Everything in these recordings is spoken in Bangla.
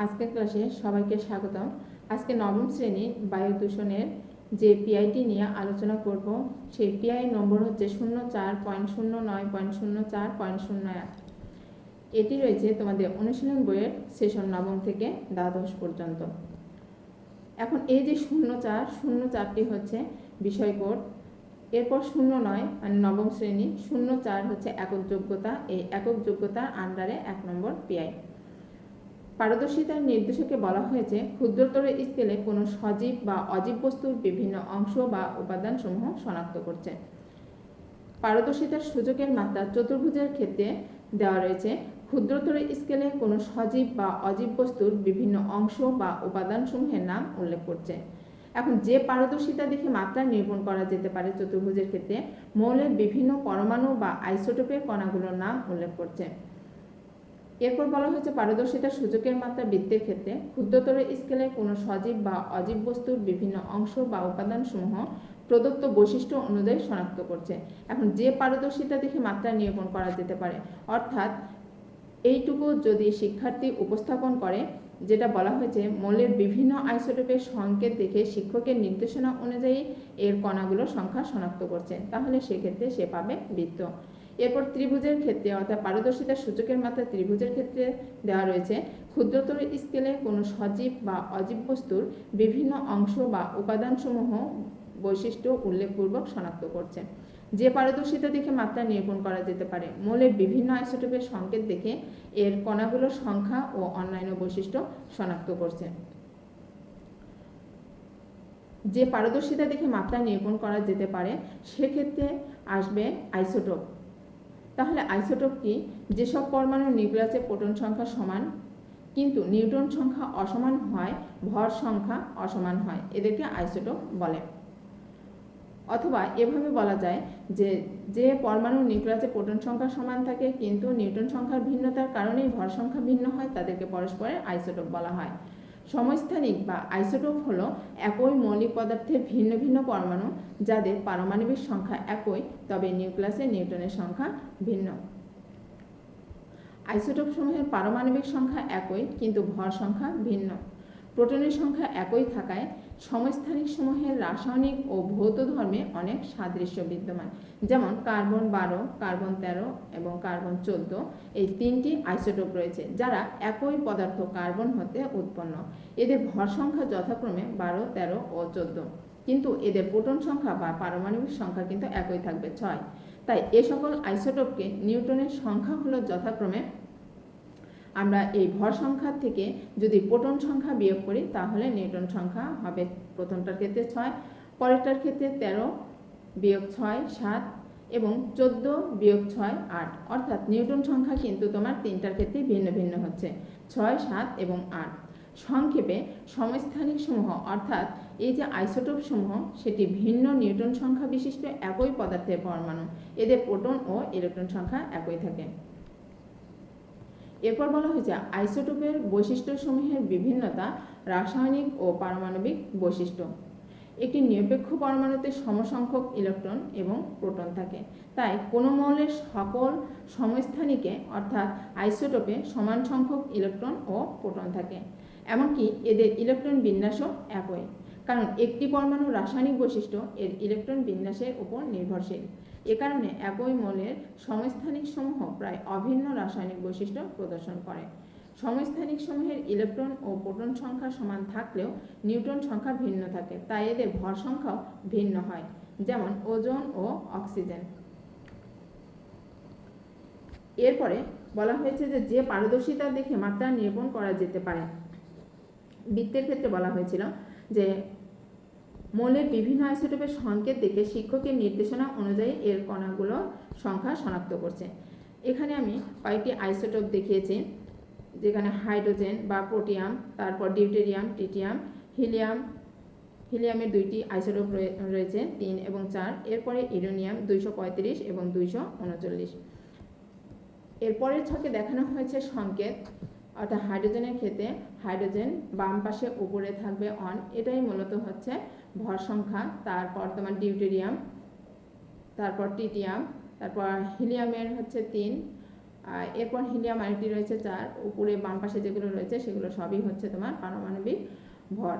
আজকের ক্লাসে সবাইকে স্বাগতম। আজকে নবম শ্রেণি বায়ু দূষণের যে পিআইটি নিয়ে আলোচনা করব, সেই পিআই নম্বর হচ্ছে শূন্য চার পয়েন্ট শূন্য নয় পয়েন্ট শূন্য চার পয়েন্ট শূন্য এক। এটি রয়েছে তোমাদের অনুশীলন বইয়ের সেশন নবম থেকে দ্বাদশ পর্যন্ত। এখন এই যে শূন্য চার, শূন্য চারটি হচ্ছে বিষয় কোড এরপর শূন্য নয় মানে নবম শ্রেণি, শূন্য চার হচ্ছে একক যোগ্যতা, এই একক যোগ্যতার আন্ডারে এক নম্বর পিআই পারদর্শিতার নির্দেশকে বলা হয়েছে, ক্ষুদ্রতর স্কেলে কোনো সজীব বা অজীব বস্তুর বিভিন্ন অংশ বা উপাদানসমূহ শনাক্ত করছে। পারদর্শিতার সূচকের মাত্রা চতুর্ভুজের ক্ষেত্রে দেওয়া রয়েছে। ক্ষুদ্রতর স্কেলে কোনো সজীব বা অজীব বস্তুর বিভিন্ন অংশ বা উপাদানসমূহের নাম উল্লেখ করছে। এখন যে পারদর্শিতা দেখে মাত্রা নিরূপণ করা যেতে পারে চতুর্ভুজের ক্ষেত্রে, মৌলের বিভিন্ন পরমাণু বা আইসোটোপের কণাগুলোর নাম উল্লেখ করছে। এরপর বলা হয়েছে পারদর্শিতার সূচকের মাত্রা বৃত্তের ক্ষেত্রে ক্ষুদ্রতর স্কেলে কোনো সজীব বা অজীব বস্তুর বিভিন্ন অংশ বা উপাদানসমূহ প্রদত্ত বৈশিষ্ট্য অনুযায়ী শনাক্ত করছে। এখন যে পারদর্শিতা দেখে মাত্রা নিরূপণ করা যেতে পারে, অর্থাৎ এইটুকু যদি শিক্ষার্থী উপস্থাপন করে, যেটা বলা হয়েছে মৌলের বিভিন্ন আইসোটোপের সংকেত দেখে শিক্ষকের নির্দেশনা অনুযায়ী এর কণাগুলোর সংখ্যা শনাক্ত করছে, তাহলে সেক্ষেত্রে সে পাবে বৃত্ত। এরপর ত্রিভুজের ক্ষেত্রে, অর্থাৎ পারদর্শিতার সূচকের মাত্রা ত্রিভুজের ক্ষেত্রে দেওয়া রয়েছে। ক্ষুদ্রতর স্কেলে কোনো সজীব বা অজীব বস্তুর বিভিন্ন অংশ বা উপাদানসমূহ বৈশিষ্ট্য উল্লেখপূর্বক শনাক্ত করছে। যে পারদর্শিতা দেখে মাত্রা নিরূপণ করা যেতে পারে, মৌলের বিভিন্ন আইসোটোপের সংকেত দেখে এর কণাগুলোর সংখ্যা ও অন্যান্য বৈশিষ্ট্য শনাক্ত করছে। যে পারদর্শিতা দেখে মাত্রা নিরূপণ করা যেতে পারে, সেক্ষেত্রে আসবে আইসোটোপ। তাহলে আইসোটোপ কি? যেসব পরমাণুর নিউক্লিয়াসে প্রোটন সংখ্যা সমান, কিন্তু নিউট্রন সংখ্যা অসমান হয়, ভর সংখ্যা অসমান হয়, এদেরকে আইসোটোপ বলে। অথবা এভাবে বলা যায় যে যে পরমাণুর নিউক্লিয়াসে প্রোটন সংখ্যা সমান থাকে, কিন্তু নিউটন সংখ্যার ভিন্নতার কারণেই ভর সংখ্যা ভিন্ন হয়, তাদেরকে পরস্পরের আইসোটোপ বলা হয়। সমস্থানিক বা আইসোটোপ হলো একই মৌলিক পদার্থের ভিন্ন ভিন্ন পরমাণু যাদের পারমাণবিক সংখ্যা একই, তবে নিউক্লিয়াসে নিউটনের সংখ্যা ভিন্ন। আইসোটোপ সমূহের পারমাণবিক সংখ্যা একই, কিন্তু ভর সংখ্যা ভিন্ন। প্রোটনের সংখ্যা একই থাকায় সমস্থানিক সমূহের রাসায়নিক ও ভৌত ধর্মে অনেক সাদৃশ্য বিদ্যমান। যেমন কার্বন বারো, কার্বন তেরো এবং কার্বন চোদ্দ এই তিনটি আইসোটোপ রয়েছে, যারা একই পদার্থ কার্বন হতে উৎপন্ন। এদের ভর সংখ্যা যথাক্রমে বারো, তেরো ও চোদ্দ। কিন্তু এদের প্রোটন সংখ্যা বা পারমাণবিক সংখ্যা কিন্তু একই থাকবে, ছয়। তাই এ সকল আইসোটোপকে নিউটনের সংখ্যা হলো যথাক্রমে আমরা এই ভর সংখ্যা থেকে যদি প্রোটন সংখ্যা বিয়োগ করি, তাহলে নিউটন সংখ্যা হবে প্রথমটার ক্ষেত্রে ছয়, পরেরটার ক্ষেত্রে তেরো, বিয়োগ ছয়, সাত এবং চোদ্দ বিয়োগ ছয়, আট। অর্থাৎ নিউটন সংখ্যা কিন্তু তোমার তিনটার ক্ষেত্রে ভিন্ন ভিন্ন হচ্ছে, ছয়, সাত এবং আট। সংক্ষেপে সমস্থানিক সমূহ, অর্থাৎ এই যে আইসোটোপ সমূহ, সেটি ভিন্ন নিউটন সংখ্যা বিশিষ্ট একই পদার্থের পরমাণু। এদের প্রোটন ও ইলেকট্রন সংখ্যা একই থাকে। এরপর বলা হয়েছে, আইসোটোপের বৈশিষ্ট্যসমূহের বিভিন্নতা রাসায়নিক ও পারমাণবিক বৈশিষ্ট্য। একটি নিরপেক্ষ পরমাণুতে সমসংখ্যক ইলেকট্রন এবং প্রোটন থাকে। তাই কোনো মৌলের সকল সমস্থানিকে, অর্থাৎ আইসোটোপে সমান সংখ্যক ইলেকট্রন ও প্রোটন থাকে। এমনকি এদের ইলেকট্রন বিন্যাসও একই। কারণ একটি পরমাণু রাসায়নিক বৈশিষ্ট্য এর ইলেকট্রন বিন্যাসের উপর নির্ভরশীল। এ কারণে একই মৌলের সমস্থানিক সমূহ প্রায় অভিন্ন রাসায়নিক বৈশিষ্ট্য প্রদর্শন করে। সমস্থানিক সমূহের ইলেকট্রন ও প্রোটন সংখ্যা সমান থাকলেও নিউট্রন সংখ্যা ভিন্ন থাকে, তাই এদের ভর সংখ্যাও ভিন্ন হয়, যেমন ওজন ও অক্সিজেন। এরপরে বলা হয়েছে যে যে পারদর্শিতা দেখে মাত্রা নিরূপণ করা যেতে পারে। বৃত্তের ক্ষেত্রে বলা হয়েছিল যে মৌলের বিভিন্ন আইসোটোপের সংকেত দেখে শিক্ষকের নির্দেশনা অনুযায়ী এর কণাগুলোর সংখ্যা শনাক্ত করছে। এখানে আমি কয়েকটি আইসোটোপ দেখিয়েছি, যেখানে হাইড্রোজেন বা প্রোটিয়াম, তারপর ডিউটেরিয়াম টিটিয়াম হিলিয়াম, হিলিয়ামের দুইটি আইসোটোপ রয়েছে, তিন এবং চার। এরপরে ইউরেনিয়াম দুইশো এবং দুইশো উনচল্লিশ। এরপরের ছকে দেখানো হয়েছে সংকেত। অর্থাৎ হাইড্রোজেনের ক্ষেত্রে হাইড্রোজেন বাম পাশে উপরে থাকবে অন এটাই মূলত হচ্ছে ভর সংখ্যা, তারপর তোমার ডিউটেরিয়াম তারপর টিটিয়াম তারপর হিলিয়ামের হচ্ছে তিন এরপর হিলিয়াম আরেকটি রয়েছে চার, উপরে বাম পাশে যেগুলো রয়েছে সেগুলো সবই হচ্ছে তোমার পারমাণবিক ভর।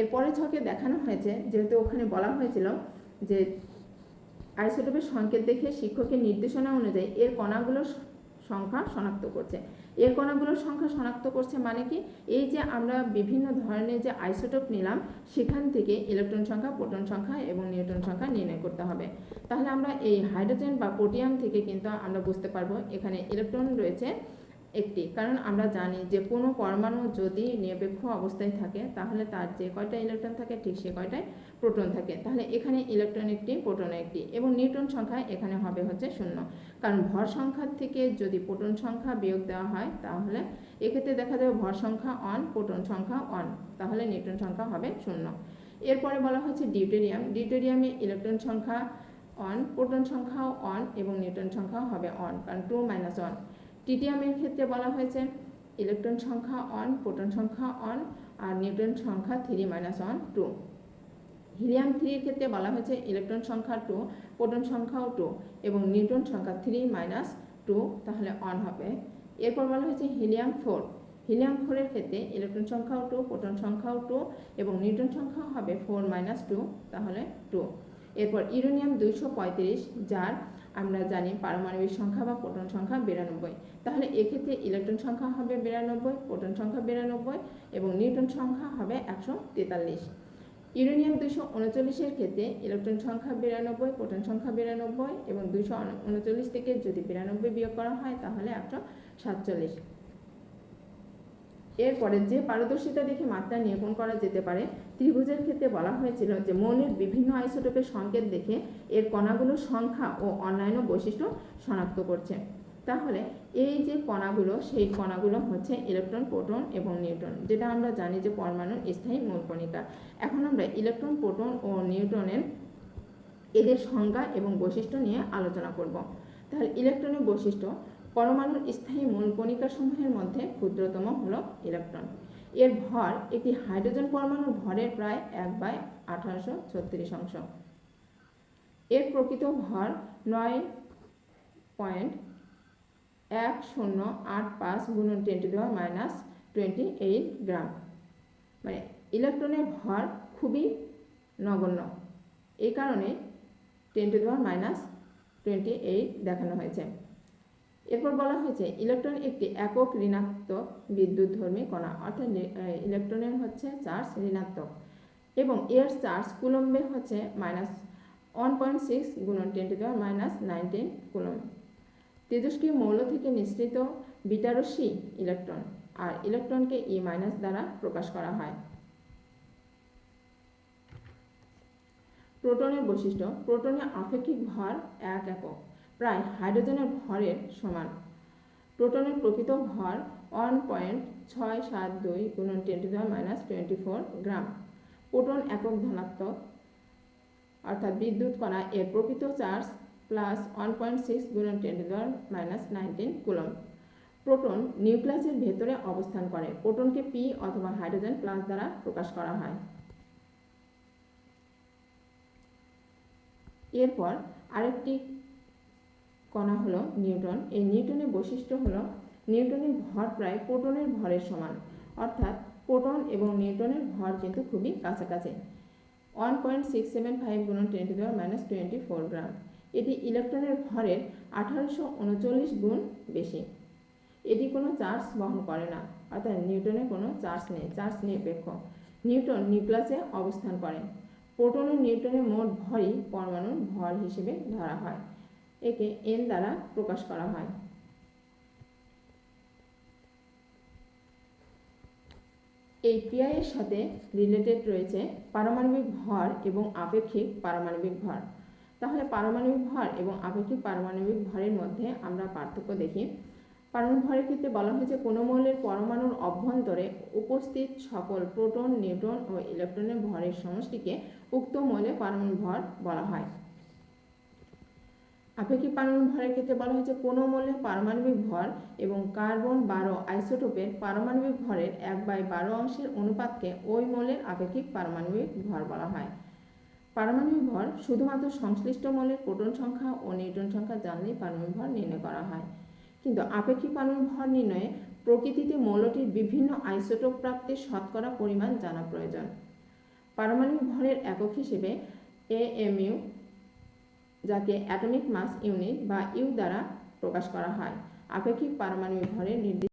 এরপরে ছকে দেখানো হয়েছে, যেহেতু ওখানে বলা হয়েছিল যে আইসোটোপের সংকেত দেখে শিক্ষকের নির্দেশনা অনুযায়ী এর কণাগুলোর সংখ্যা শনাক্ত করছে। এর কণাগুলোর সংখ্যা শনাক্ত করছে মানে কি? এই যে আমরা বিভিন্ন ধরনের যে আইসোটোপ নিলাম, সেখান থেকে ইলেকট্রন সংখ্যা, প্রোটন সংখ্যা এবং নিউট্রন সংখ্যা নির্ণয় করতে হবে। তাহলে আমরা এই হাইড্রোজেন বা পোটিয়াম থেকে কিন্তু আমরা বুঝতে পারব এখানে ইলেকট্রন রয়েছে একটি। কারণ আমরা জানি যে, কোনো পরমাণু যদি নিরপেক্ষ অবস্থায় থাকে, তাহলে তার যে কয়টা ইলেকট্রন থাকে, ঠিক সে কয়টায় প্রোটন থাকে। তাহলে এখানে ইলেকট্রন একটি, প্রোটন একটি এবং নিউটন সংখ্যা এখানে হবে হচ্ছে শূন্য। কারণ ভর সংখ্যার থেকে যদি প্রোটন সংখ্যা বিয়োগ দেওয়া হয়, তাহলে এক্ষেত্রে দেখা যাবে ভর সংখ্যা অন প্রোটন সংখ্যা অন তাহলে নিউটন সংখ্যা হবে শূন্য। এরপরে বলা হচ্ছে ডিউটেরিয়াম। ডিউটেরিয়ামে ইলেকট্রন সংখ্যা অন প্রোটন সংখ্যাও অন এবং নিউটন সংখ্যাও হবে অন কারণ টু মাইনাস ওয়ান টিটিয়ামের ক্ষেত্রে বলা হয়েছে, ইলেকট্রন সংখ্যা অন প্রোটন সংখ্যা অন আর নিউট্রন সংখ্যা three minus one two helium থ্রির ক্ষেত্রে বলা হয়েছে, ইলেকট্রন সংখ্যা টু প্রোটন সংখ্যাও টু এবং নিউটন সংখ্যা থ্রি মাইনাস টু তাহলে অন হবে। এরপর বলা হয়েছে, হিলিয়াম ফোর হিলিয়াম ফোরের ক্ষেত্রে ইলেকট্রন সংখ্যাও টু প্রোটন সংখ্যাও টু এবং নিউটন সংখ্যাও হবে ফোর মাইনাস টু তাহলে টু এরপর ইউরেনিয়াম দুইশো পঁয়ত্রিশ, যার আমরা জানি পারমাণবিক সংখ্যা বা প্রোটন সংখ্যা বিরানব্বই। তাহলে এক্ষেত্রে ইলেকট্রন সংখ্যা হবে বিরানব্বই, প্রোটন সংখ্যা বিরানব্বই এবং নিউটন সংখ্যা হবে একশো তেতাল্লিশ। ইউরেনিয়াম দুশো উনচল্লিশের ক্ষেত্রে ইলেকট্রন সংখ্যা বিরানব্বই, প্রোটন সংখ্যা বিরানব্বই এবং দুশো উনচল্লিশ থেকে যদি বিরানব্বই বিয়োগ করা হয় তাহলে একশো সাতচল্লিশ। এরপরে যে পারদর্শিতা দেখে মাত্রা নিরূপণ করা যেতে পারে, ত্রিভুজের ক্ষেত্রে বলা হয়েছিল যে মৌলের বিভিন্ন আইসোটোপের সংকেত দেখে এর কণাগুলোর সংখ্যা ও অন্যান্য বৈশিষ্ট্য শনাক্ত করছে। তাহলে এই যে কণাগুলো, সেই কণাগুলো হচ্ছে ইলেকট্রন, প্রোটন এবং নিউট্রন, যেটা আমরা জানি যে পরমাণুর স্থায়ী মূল কণিকা এখন আমরা ইলেকট্রন, প্রোটন ও নিউট্রনের এদের সংজ্ঞা এবং বৈশিষ্ট্য নিয়ে আলোচনা করব। তাহলে ইলেকট্রনের বৈশিষ্ট্য পরমাণুর স্থায়ী মূল কণিকাসমূহের মধ্যে ক্ষুদ্রতম হলো ইলেকট্রন। এর ভর একটি হাইড্রোজেন পরমাণুর ভরের প্রায় এক বাই আঠারোশো ছত্রিশ অংশ। এর প্রকৃত ভর নয় পয়েন্ট এক শূন্য আট পাঁচ গুণন টেন টু দেওয়ার মাইনাস টোয়েন্টি এইট গ্রাম। মানে ইলেকট্রনের ভর খুবই নগণ্য। এই কারণে টেন টু দেওয়ার মাইনাস টোয়েন্টি এইট দেখানো হয়েছে। এরপর বলা হয়েছে, ইলেকট্রন একটি একক ঋণাত্মক বিদ্যুৎধর্মী কণা, অর্থাৎ ইলেকট্রনের হচ্ছে চার্জ ঋণাত্মক এবং এর চার্জ কুলম্বে হচ্ছে মাইনাস ওয়ান পয়েন্ট সিক্স গুণন টেন টু দেওয়ার মাইনাস নাইনটিন কুলম্ব। তেজস্ক্রিয় মৌল থেকে নিঃসৃত বিটারসি ইলেকট্রন, আর ইলেকট্রনকে ই মাইনাস দ্বারা প্রকাশ করা হয়। প্রোটনের বৈশিষ্ট্য প্রোটনের আপেক্ষিক ভর এক একক। প্রায় হাইড্রোজেনের ভরের সমান। প্রোটনের প্রকৃত ভর ওয়ান পয়েন্ট ছয় সাত দুই গুণন ten to minus twenty four gram. Proton একক ধনাত্মক, অর্থাৎ বিদ্যুৎ কণা এর প্রকৃত charge plus one point six গুণন ten to minus nineteen coulomb proton নিউক্লিয়াসের ভেতরে অবস্থান করে। প্রোটনকে পি অথবা হাইড্রোজেন প্লাস দ্বারা প্রকাশ করা হয়। এরপর আরেকটি কণা হলো নিউটন এই নিউটনের বৈশিষ্ট্য হলো নিউটনের ভর প্রায় প্রোটনের ভরের সমান। অর্থাৎ প্রোটন এবং নিউটনের ভর কিন্তু খুবই কাছাকাছি। One point six seven five গুণ টেন টু দেওয়ার মাইনাস টোয়েন্টি ফোর গ্রাম এটি ইলেকট্রনের ভরের আঠারোশো উনচল্লিশ গুণ বেশি। এটি কোনো চার্জ বহন করে না। অর্থাৎ নিউটনের কোনো চার্জ নেই, চার্জ নিরপেক্ষ। নিউটন নিউক্লাসে অবস্থান করে। প্রোটন ও নিউটনের মোট ভরই পরমাণুর ভর হিসেবে ধরা হয়। একে এন দ্বারা প্রকাশ করা হয়। এই এর সাথে রিলেটেড রয়েছে পারমাণবিক ভর এবং আপেক্ষিক পারমাণবিক ভর। তাহলে পারমাণবিক ভর এবং আপেক্ষিক পারমাণবিক ভরের মধ্যে আমরা পার্থক্য দেখি। পারমাণবিক ভরের ক্ষেত্রে বলা হয়েছে কোনো মৌলের পরমাণুর অভ্যন্তরে উপস্থিত সকল প্রোটন, নিউট্রন ও ইলেকট্রনের ভরের সমষ্টিকে উক্ত মৌলে পারমাণবিক ভর বলা হয়। আপেক্ষিক পারমাণবিক ভরের ক্ষেত্রে বলা হয়েছে কোনো মৌলের পারমাণবিক ভর এবং কার্বন বারো আইসোটোপের পারমাণবিক ভরের এক বাই বারো অংশের অনুপাতকে ওই মৌলের আপেক্ষিক পারমাণবিক ভর বলা হয়। পারমাণবিক ভর শুধুমাত্র সংশ্লিষ্ট মৌলের প্রোটন সংখ্যা ও নিউট্রন সংখ্যা জানলেই পারমাণবিক ভর নির্ণয় করা হয়। কিন্তু আপেক্ষিক পারমাণবিক ভর নির্ণয়ে প্রকৃতিতে মৌলটির বিভিন্ন আইসোটোপ প্রাপ্তির শতকরা পরিমাণ জানা প্রয়োজন। পারমাণবিক ভরের একক হিসেবে এএমইউ যাকে অ্যাটমিক মাস ইউনিট বা ইউ দ্বারা প্রকাশ করা হয়। আপেক্ষিক পারমাণবিক ভরের নির্দিষ্ট